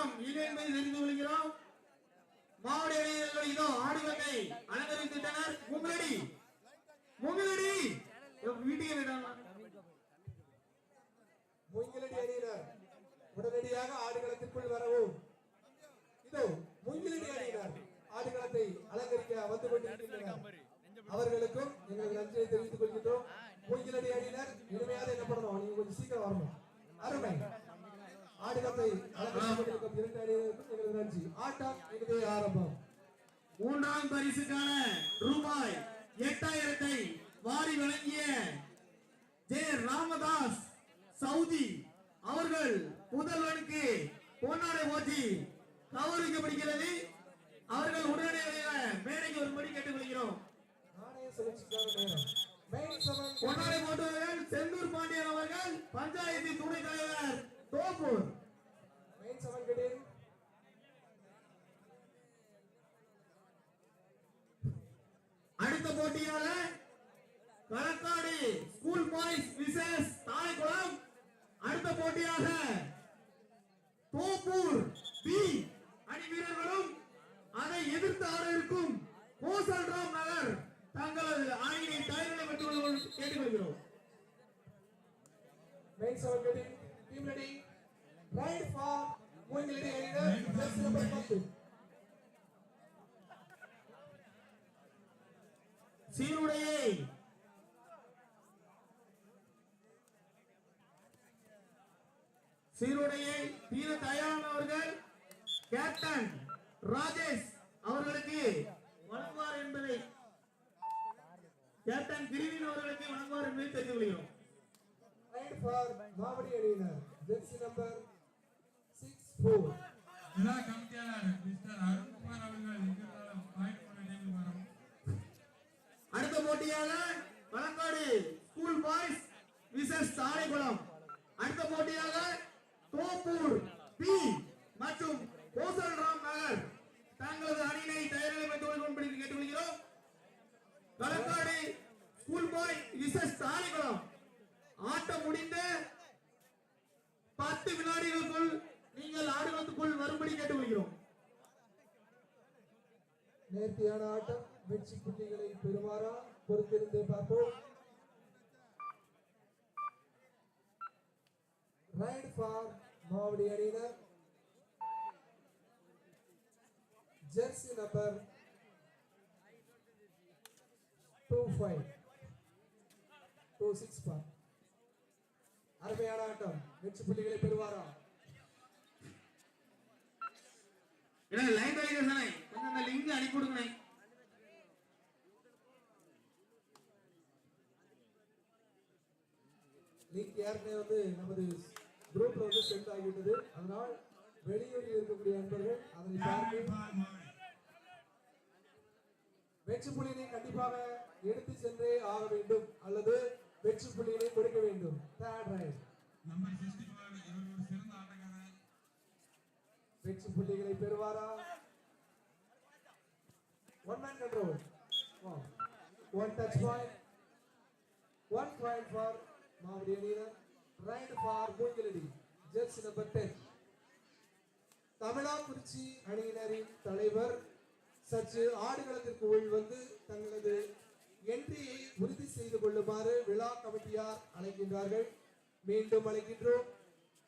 ஆட்டம் இல்லை என்பதை தெரிந்து கொள்கிறோம். மாவட்ட இளைஞர்கள் இதோ ஆடுகளை அலங்கரித்துட்டனர் முங்களடி முங்களடி வீட்டுக்கு விடலாம் மூங்கிலடி அணியினர். உடனடியாக ஆடுகளத்திற்குள் வரவும். இதோ முங்கிலடி அணியினர் ஆடுகளத்தை அலங்கரிக்க வந்து கொண்டிருக்கின்றனர். அவர்களுக்கும் எங்களுக்கு நன்றியை தெரிவித்துக் கொள்கின்றோம். முங்கிலடி அணியினர் இனிமையாக என்ன பண்ணணும்? நீங்க கொஞ்சம் சீக்கிரம் வரணும். அருமை. ஆடுகளத்தை இரண்டு நன்றி ஆட்டம் ஆரம்பம். மூன்றாம் பரிசுக்கான ரூபாய் எட்டாயிரத்தை வாரி வழங்கிய ஜே ராமதாஸ் சவுதி. அவர்கள் முதல்வனுக்கு பொன்னாடை போட்டி கௌரவிக்கப்படுகிறது. அவர்கள் உடனடியாக மேடைக்கு வரும்படி கேட்டுக்கொள்கிறோம். பொன்னாடை போட்டுவர்கள் செந்தூர் பாண்டியன் அவர்கள் பஞ்சாயத்து துணைத் தலைவர். தோப்பூர் மெயின் செவன் கெடின் அடுத்த போட்டியாளர் Kalakkadu school boys versus Thazhaikulam அடுத்த போட்டியாக தோப்பூர் பி அணி வீரர்களும் அதை எதிர்த்து ஆட இருக்கும் கோசல்ராம் நகர் தங்களது அணியை தயாரிலை பெற்றுக் கொள்ளுமாறு கேட்டுக்கொள்கிறோம். Main seven கெடின் team ready raid for Moongiladi அணியினர் ஜெர்சி சீருடையை சீருடையை தீர தயாரானவர்கள் கேப்டன் ராஜேஷ் அவர்களுக்கு வழங்குவார் என்பதை கேப்டன் கிரிவின் அவர்களுக்கு வழங்குவார் என்பதை தெரிந்து கொள்கிறோம். ஜெர்சி நம்பர் சிக்ஸ் ஃபோர் விழா கமிட்டியாளர் மிஸ்டர் அருண்குமார் அவர்கள் எங்கிருந்தாலும் பாயிண்ட் போட நினைவில் வரும் அடுத்த போட்டியாளர் Kalakkadu school boys versus Thazhaikulam அடுத்த போட்டியாக தோப்பூர் பி மற்றும் கோசல்ராம் நகர். தங்களது அணியினை தயாரிலை கொள்ளும்படி கேட்டுக்கொள்கிறோம். Kalakkadu school boy versus Thazhaikulam ஆட்டம் முடிந்த பத்து வினாடிகளுக்குள் நீங்கள் ஆடுகளத்துக்குள் வரும்படி கேட்டுக்கொள்கிறோம். நேர்த்தியான ஆட்டம் வெற்றி புள்ளிகளை பெறுமாறா? பொறுத்திருந்தே பார்ப்போம். ரைட் ஃபார் மாவடி அணியினர். Jersey number two five two six for அருமையான ஆட்டம் வெற்றி புள்ளிகளை பெறுவாரா? லைன் வைக்கிறதானே கொஞ்சம் அந்த லிங்க் அனுப்பி கொடுங்கண்ணே லிங்க் ஏற்கனவே வந்து நமது குரூப்ல வந்து சென்ட் ஆகிவிட்டது. அதனால் வெளியூரில் இருக்கக்கூடிய நண்பர்கள் அதனை பார்த்து வெற்றி புள்ளியினை கண்டிப்பாக எடுத்து சென்றே ஆக வேண்டும். அல்லது வெற்றி புள்ளியினை கொடுக்க வேண்டும். Third raid number sixty four இவர் ஒரு சிறந்த ஆட்டக்காரர். வெற்றி புள்ளிகளை பெறுவாரா? One man control one touch point one point for Mavadi அணியினர் raid for Moongiladi. Jersey number ten Thamizhakurichi அணியினரின் தலைவர் சற்று ஆடுகளத்திற்கு உள் வந்து தங்களது என்ட்ரியை உறுதி செய்து கொள்ளுமாறு விழா கமிட்டியார் அழைக்கின்றார்கள். மீண்டும் அழைக்கின்றோம்.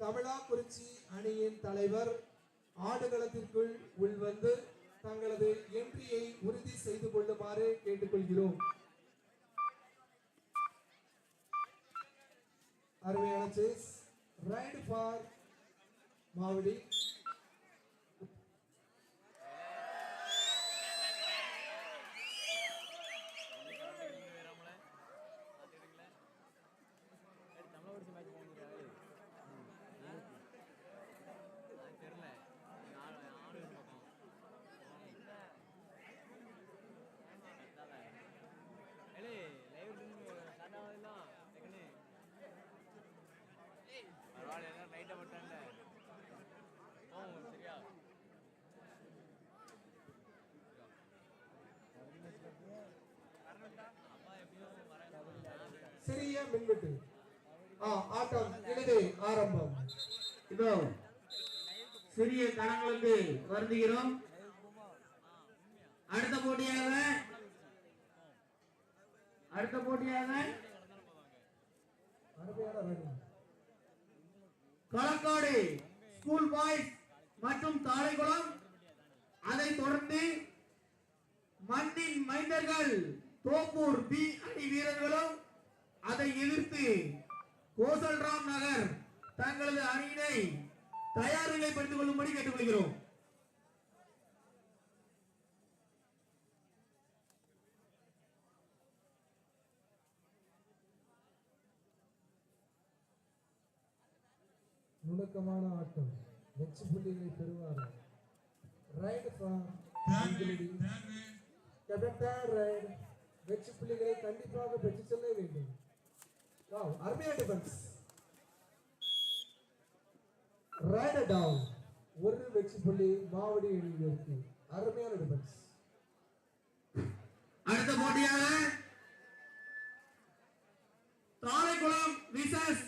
தமிழாக்குறிச்சி அணியின் தலைவர் ஆடுகளத்திற்குள் உள்வந்து தங்களது என்ட்ரியை உறுதி செய்து கொள்ளுமாறு கேட்டுக்கொள்கிறோம். அருமையான சேஸ் ரைடு ஃபார் மாவடி. மின்வெட்டு. ஆட்டம் இனிதே ஆரம்பம். இதோ சிறிய கணங்களுக்கு வருந்துகிறோம். அடுத்த போட்டியாக அடுத்த போட்டியாக களக்காடு ஸ்கூல் பாய்ஸ் மற்றும் தாழைக்குளம் அதைத் தொடர்ந்து மண்ணின் மைந்தர்கள் தோப்பூர் பி அணி வீரர்களும் அதை எதிர்த்து கோசல்ராம் நகர் தங்களது அணியினை தயார் நிலைப்படுத்திக் கொள்ளும்படி கேட்டுக்கொள்கிறோம். நுணுக்கமான ஆட்டம். வெற்றி புள்ளிகளை பெறுவார். ரைட் ஃபார் தேர்வு தேர்வு கேப்டன் ரைட் வெற்றி புள்ளிகளை கண்டிப்பாக பெற்று செல்ல வேண்டும். அருமையான டிஃபென்ஸ் ரைட் டவுன் ஒரு வெற்றி புள்ளி மாவடி அணியினருக்கு அருமையான டிஃபென்ஸ் அடுத்த போட்டியாக Thazhaikulam versus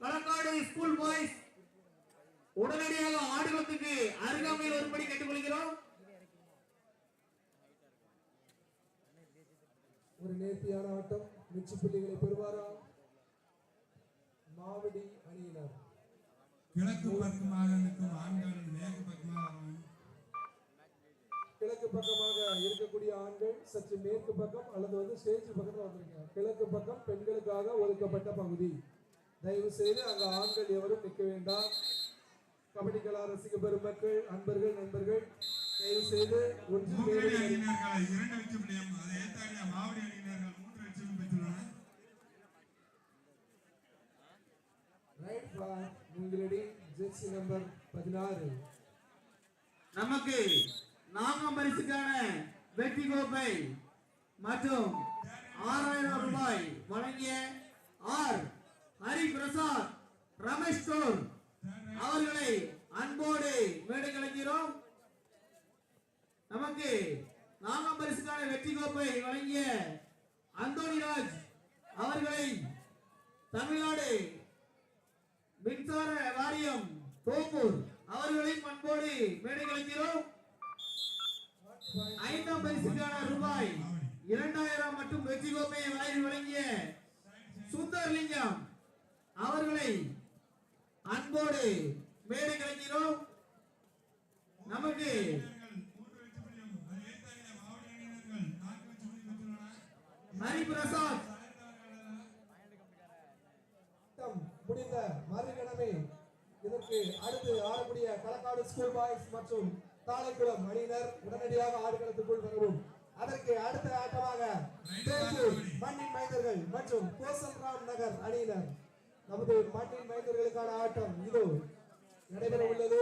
Kalakkadu school boys உடனடியாக ஆடுகளத்துக்கு அருகாமையில் வரும்படி கேட்டுக்கொள்கிறோம். ஒரு நேர்த்தியான ஆட்டம். வெற்றி புள்ளிகளை பெறுவாரா? மாவடி அணியினர் கிழக்கு பக்கமாக ஆண்கள் மேற்கு பக்கமாகவும் கிழக்கு பக்கமாக இருக்கக்கூடிய ஆண்கள் சற்று மேற்கு பக்கம் அல்லது வந்து ஸ்டேஜ் பக்கத்துல வந்திருக்காங்க. கிழக்கு பக்கம் பெண்களுக்காக ஒதுக்கப்பட்ட பகுதி. தயவு செய்து அங்க ஆண்கள் எவரும் நிற்க வேண்டாம். கபடி கலா ரசிக பெருமக்கள் அன்பர்கள் நண்பர்கள் தயவு செய்து ஒன்று மேலே அணியினர்கள் இரண்டு வெற்றி புள்ளியும் அதை ஏத்தாடிய மாவடி அணியினர்கள் மூன்று வெற்றி பெற்றுள்ளனர் ரைட் ஃபார் உங்களுடைய ஜெர்சி நம்பர் பதினாறு. நமக்கு நான்காம் பரிசுக்கான வெற்றி கோப்பை மற்றும் ஆறாயிரம் ரூபாய் வழங்கிய ஆர். ஹரி பிரசாத் ரமேஷ் தோர் அவர்களை அன்போடு மேடை கலைக்கிறோம் நமக்கு நான்காம் பரிசுக்கான வெற்றி கோப்பை வழங்கிய அந்தோனிராஜ் அவர்களை தமிழ்நாடு மின்சார வாரியம் தோப்பூர். அவர்களின் பண்போடு மேடை கலைக்கிறோம். ஐந்தாம் பரிசுக்கான ரூபாய் இரண்டாயிரம் மற்றும் வெற்றி கோப்பையை வழங்கி வழங்கிய சுந்தர்லிங்கம் அவர்களை அன்போடு மேடை கலைஞரும் நமக்கு ஹரிபிரசாத் வெற்றி புள்ளியும் அதை ஏத்தாடிய மாவடி அணியினர்கள் நான்கு வெற்றி புள்ளி பெற்றுள்ளனர் ஹரிபிரசாத் ஆட்டம் முடிந்த மறுகிழமை இதற்கு அடுத்து ஆடக்கூடிய களக்காடு ஸ்கூல் பாய்ஸ் மற்றும் தாளைக்குளம் அணியினர் உடனடியாக ஆடுகளத்துக்குள் வரவும். அதற்கு அடுத்த ஆட்டமாக மண்ணின் மைந்தர்கள் மற்றும் கோசல்ராம் நகர் அணியினர். நமது மண்ணின் மைந்தர்களுக்கான ஆட்டம் இதோ நடைபெற உள்ளது.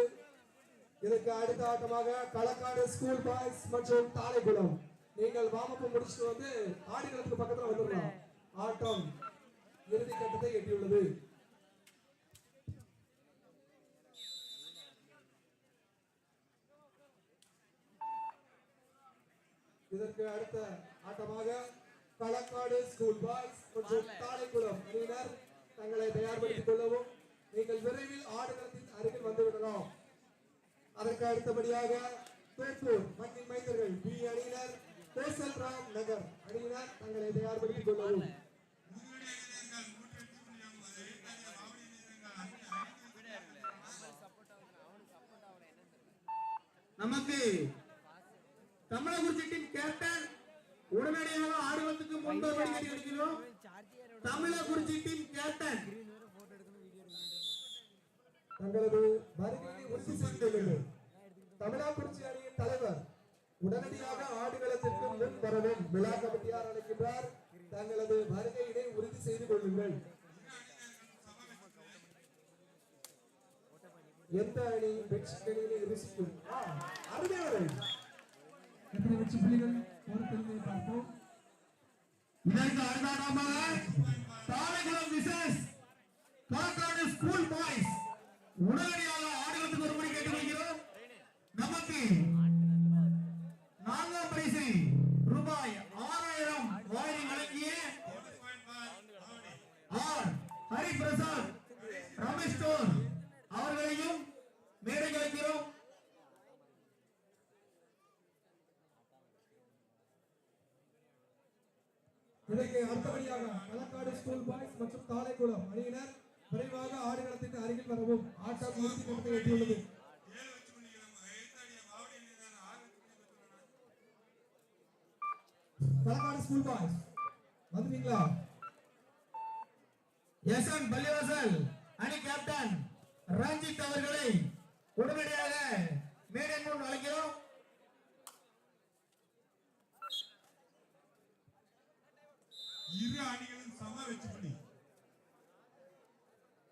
இதற்கு அடுத்த ஆட்டமாக களக்காடு ஸ்கூல் பாய்ஸ் மற்றும் தாளைக்குளம். நீங்கள் வாமப்பு முடிச்சுட்டு வந்து ஆடுகளத்துக்கு பக்கத்துல வந்துடலாம். ஆட்டம் இறுதி கட்டத்தை எட்டியுள்ளது. இதற்கு அடுத்த ஆட்டமாக களக்காடு ஸ்கூல் பாய்ஸ் மற்றும் தாளைக்குளம் அணியினர் தங்களை தயார்படுத்திக் கொள்ளவும். நீங்கள் விரைவில் ஆடுகளத்தின் அருகில் வந்து விடலாம். அதற்கு அடுத்தபடியாக தோப்பூர் மண்ணின் மைந்தர்கள் பி அணியினர் கோசல் ராம் நகர் அணியினர் தங்களை தயார்படுத்திக் கொள்ளவும். நமக்கு தமிழகுறிச்சி டீம் கேப்டன் உடனடியாக ஆடுகளத்துக்கு முன்பு வரும்படி கேட்டுக்கொள்கிறோம் தமிழகுறிச்சி டீம் கேப்டன் தங்களது வருகையை உறுதி செய்து கொள்ளுங்கள். தமிழாக்குறிச்சி அணியின் தலைவர் உடனடியாக ஆடுகளத்திற்கு முன் வரவும் விழா கமிட்டியார் அழைக்கின்றார். தங்களது வருகையினை உறுதி செய்து கொள்ளுங்கள். எந்த அணி வெற்றி கணியினை ருசிக்கும்? அருமையான எத்தனை வெற்றி புள்ளிகள் ஒரு பெருமையை பார்ப்போம். இதற்கு அடுத்ததாக விசேஷ். ஸ்கூல் பாய்ஸ் உடனடியாக ஆடுகளத்துக்கு வரும்படி கேட்டுக்கொள்கிறோம் நமக்கு நான்காம் பரிசு ரூபாய் ஆறாயிரம் வாரி வழங்கிய ஆர். ஹரிபிரசாத் ரமேஷ் ஸ்டோர் அவர்களையும் மேடை கலைக்கிறோம் இதற்கு அடுத்தபடியாக களக்காடு ஸ்கூல் பாய்ஸ் மற்றும் தாளைக்குளம் அணியினர் விரைவாக ஆடுகளத்திற்கு அருகில் வரவும் ஆட்டம் இறுதி கட்டத்தை எட்டியுள்ளது. ஏழு ஸ்கூல் பாய்ஸ் வந்துட்டீங்களா? எஸ் என் பள்ளிவாசல் அணி கேப்டன் ரஞ்சித் அவர்களை உடனடியாக மேடை முன் அழைக்கிறோம். இரு அணிகளும் சம வெற்றி புள்ளி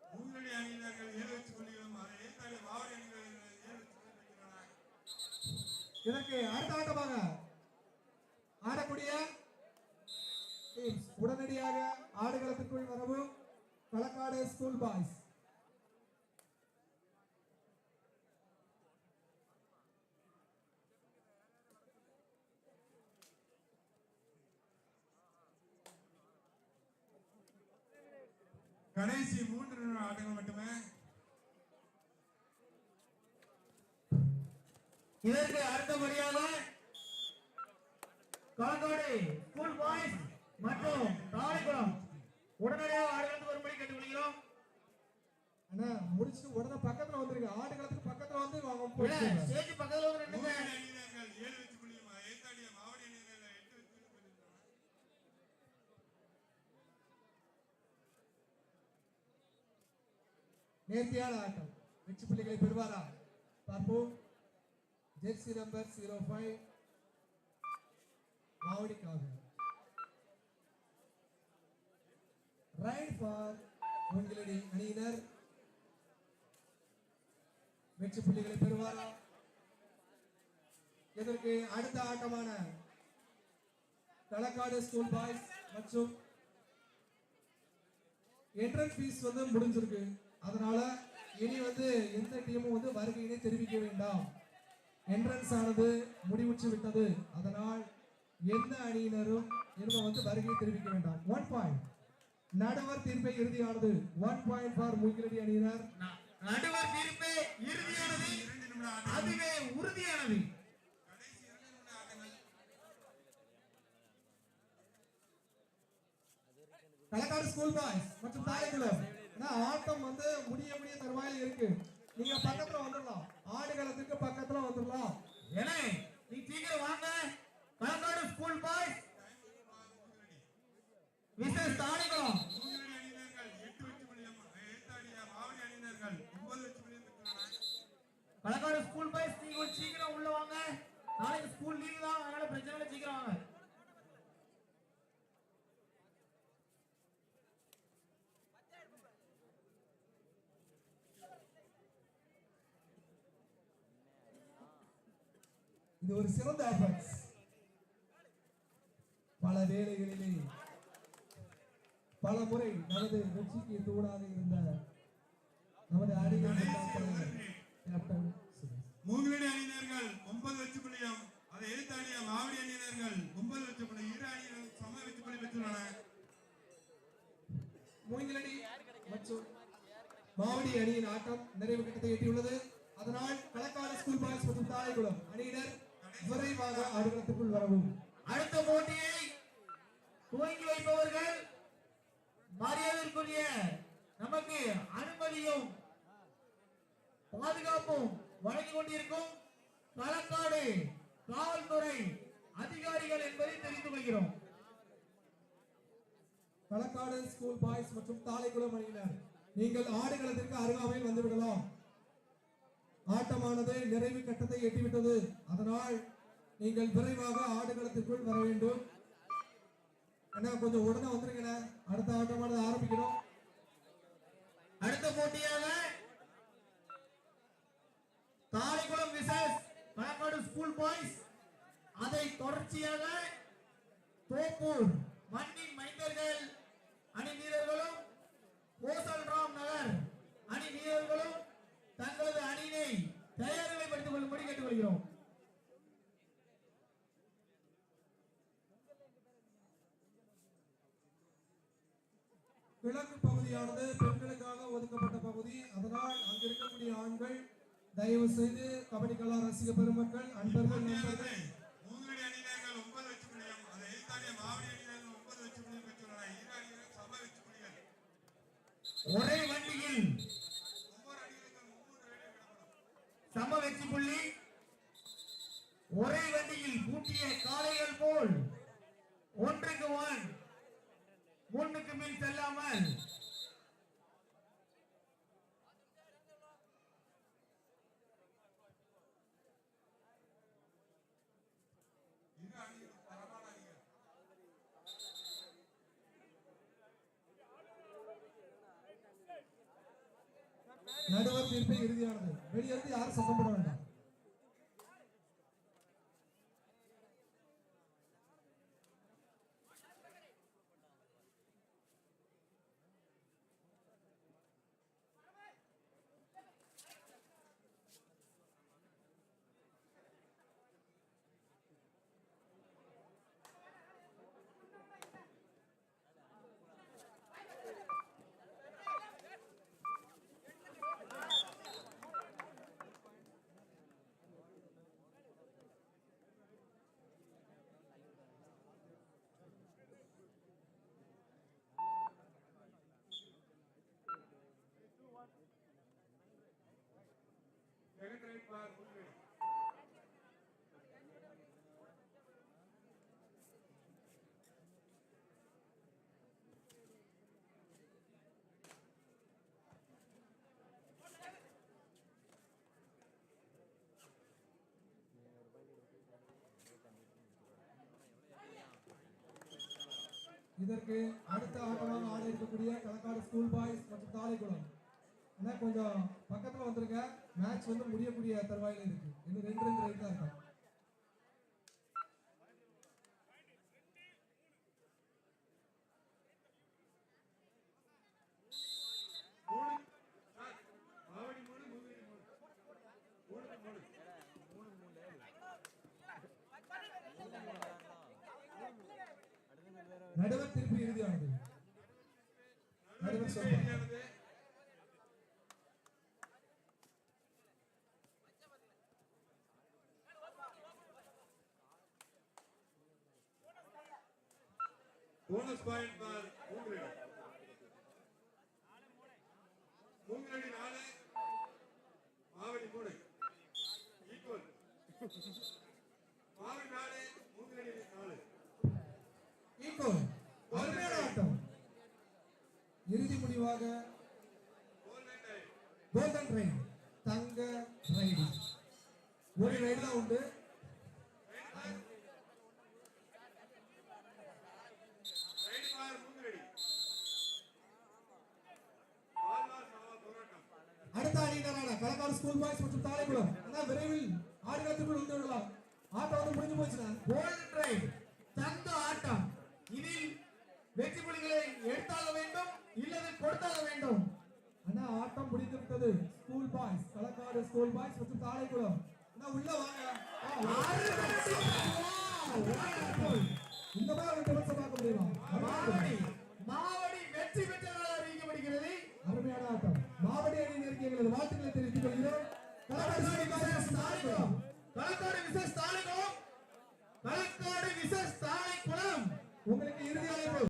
மூன்றடி அணியினர்கள் ஏழு வச்சு புள்ளிகளும் அதை எழுத்தாடிய மாவட்ட அணிகள் ஏழு வச்சு இதற்கு அடுத்த ஆட்டமாக ஆடக்கூடிய உடனடியாக ஆடுகளத்திற்குள் வரவும் களக்காடு ஸ்கூல் பாய்ஸ் கடைசி மூன்று ஆட்டங்கள் மட்டுமே. இதற்கு அடுத்தபடியாக களக்காடு ஸ்கூல் பாய்ஸ் மற்றும் தாளைக்குளம் உடனடியாக ஆடுகளத்துக்கு வரும்படி கேட்டுக்கொள்கிறோம். அண்ணா முடிச்சுட்டு உடனே பக்கத்துல வந்துருங்க. ஆடுகளத்துக்கு பக்கத்துல வந்து ஸ்டேஜ் பக்கத்துல வந்து நின்னுங்க மூன்றடி அணியினர்கள் ஏழு வச்சு புள்ளியும் அதை எழுத்தாடிய மாவட்ட அணியினர் எட்டு வச்சு புள்ளி பெற்றுள்ளனர் நேர்த்தியான ஆட்டம். வெற்றி புள்ளிகளை பெறுவாரா? பார்ப்போம். ஜெர்சி நம்பர் ஜீரோ ஃபைவ் மாவடிக்காக. ரைட் ஃபார் உங்களடி அணியினர். வெற்றி புள்ளிகளை பெறுவாரா? இதற்கு அடுத்த ஆட்டமான தலக்காடு ஸ்கூல் பாய்ஸ் மற்றும் என்ட்ரன்ஸ் ஃபீஸ் வந்து முடிஞ்சிருக்கு. அதனால இனி வந்து எந்த டீமும் வந்து வருகையினை தெரிவிக்க வேண்டாம். என்ட்ரன்ஸ் ஆனது முடிவுற்று விட்டது. அதனால் எந்த அணியினரும் இனிமே வந்து வருகையை தெரிவிக்க வேண்டாம். ஒன் பாயிண்ட் நடுவர் தீர்ப்பை இறுதியானது. ஒன் பாயிண்ட் ஃபார் முகிலடி அணியினர். நடுவர் தீர்ப்பே இறுதியானது. அதுவே உறுதியானது. களக்காடு ஸ்கூல் பாய்ஸ் மற்றும் தாயக்குளம் ஏன்னா ஆட்டம் வந்து முடிய முடிய தருவாயில் இருக்கு. நீங்க பக்கத்துல வந்துடலாம். ஆடுகளத்துக்கு பக்கத்துல வந்துடலாம். ஏனே நீ சீக்கிரம் வாங்க. களக்காடு ஸ்கூல் பாய் விசேஷ் தாளைக்குளம் இது ஒரு சிறந்த ஆஃபர்ஸ் பல வேளைகளிலே பல முறை நமது வெற்றிக்கு தூணாக இருந்த நமது சுரேஷ். மூங்கிலடி அணியினர்கள் ஒன்பது வச்சு புள்ளியும் அதை எழுத்தாடிய மாவடி அணியினர்கள் ஒன்பது வச்சு புள்ளி இரு அணியினரும் சம வச்சு புள்ளி பெற்றுள்ளனர். மூங்கிலடி மற்றும் மாவடி அணியின் ஆட்டம் நிறைவு கட்டத்தை எட்டியுள்ளது. அதனால் களக்காடு ஸ்கூல் பாய்ஸ் மற்றும் தாழைக்குளம் அணியினர் விரைவாக ஆடுகளத்துக்குள் வரவும். அடுத்த போட்டியை துவங்கி வைப்பவர்கள் மரியாதைக்குரிய நமக்கு அனுமதியும் பாதுகாப்பும் வழங்கி கொண்டிருக்கும் களக்காடு காவல்துறை அதிகாரிகள் என்பதை தெரிந்து கொள்கிறோம். களக்காடு ஸ்கூல் பாய்ஸ் மற்றும் தாளைக்குளம் அணியினர் நீங்கள் ஆடுகளத்திற்கு அருகாமையில் வந்துவிடலாம் ஆட்டமானது நிறைவு கட்டத்தை எட்டிவிட்டது. அதனால் நீங்கள் விரைவாக ஆடுகளத்திற்குள் வர வேண்டும். அண்ணா கொஞ்சம் உடனே வந்துருங்க அடுத்த ஆட்டமானது ஆரம்பிக்கணும். அடுத்த போட்டியாக Thalaikulam versus Pazhakkadu school boys. அதை தொடர்ச்சியாக தோப்பூர் மண்ணின் மைந்தர்கள் அணி வீரர்களும் கோசல்ராம் நகர் தெரிந்து கிழக்கு பகுதியானது பெண்களுக்காக ஒதுக்கப்பட்ட பகுதி. அதனால் அங்கு இருக்கக்கூடிய ஆண்கள் தயவு செய்து கபடி கலா ரசிக பெருமக்கள் அன்பர்கள் நண்பர்கள். ஒரே வண்டியில் சம வச்சு ஒரே வண்டியில் பூட்டிய காளைகள் போல் ஒன்றுக்கு ஒன் முன்னுக்கு மேல் செல்லாமல் நடுவர் தீர்ப்பு இறுதியானது. வெளியிருந்து யாரும் சத்தம் போட வேண்டாம். இதற்கு அடுத்த ஆட்டமாக ஆட இருக்கக்கூடிய களக்காடு ஸ்கூல் பாய்ஸ் மற்றும் தாலைக்குளம். ஆனா கொஞ்சம் பக்கத்தில் வந்துருங்க. மேட்ச் வந்து முடியக்கூடிய தருவாயில் இருக்கு. இன்னும் ரெண்டு ரெண்டு ரைட் தான் இருக்கும். நடுவர் திருப்பி இறுதியானது நடுவர் சொல்லுங்க bonus point for Moongiladi Moongiladi நாலு மாவடி மூணு. ஈக்குவல் மாவடி நாலு மூங்கிலடி நாலு. அருமையான ஆட்டம் இறுதி முடிவாக கோல்டன் ரைடு தங்க ரைடு. ஒரு ரைடு தான் உண்டு ரைடு பார் மூங்கிலடி வாழ்வார் சவா போராட்டம் அடுத்த அணியினரான களக்காடு ஸ்கூல் பாய்ஸ் மற்றும் தாலைக்குளம் ஆனா விரைவில் ஆடுகளத்துக்குள் வந்து விடலாம் ஆட்டம் வந்து முடிஞ்சு போச்சுன்னா கோல்டன் ரைட் தங்க ஆட்டம். இதில் வெற்றி புள்ளிகளை எடுத்தாக வேண்டும் இல்லது கொடுத்தாக வேண்டும். அண்ணா ஆட்டம் முடிந்து விட்டது. School boys Kalakkadu school boys மற்றும் தாலைக்குளம் அண்ணா உள்ள வாங்க! இந்த மாதிரி நிமிஷம் பார்க்க முடியுமா? மாவடி மாவடி வெற்றி பெற்றதாக அறிவிக்கப்படுகிறது. அருமையான ஆட்டம். மாவடி அணியினருக்கு எங்களது வாழ்த்துக்களை தெரிவித்துக் கொள்கிறோம். களக்காடு விசேஷ தாலை குளம் களக்காடு விசேஷ தாலை குளம் உங்களுக்கு இறுதி